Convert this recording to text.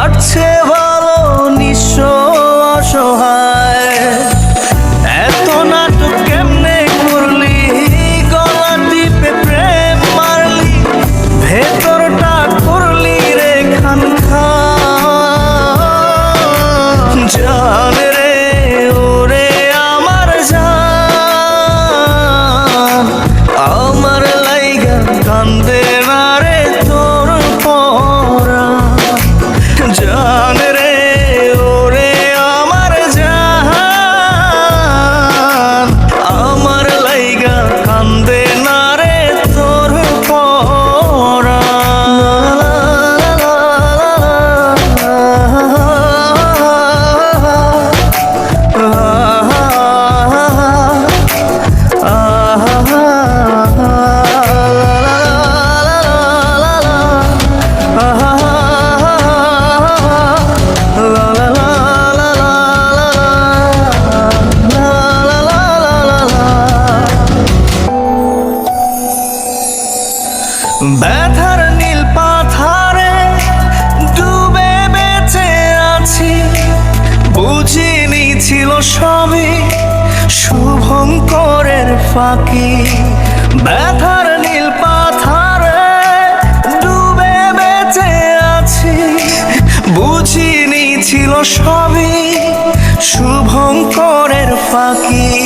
কাটছে ফাঁকি ব্যথার নীল পাথারে ডুবে বেঁচে আছি। বুঝিনি ছিল সবই শুভঙ্করের ফাঁকি।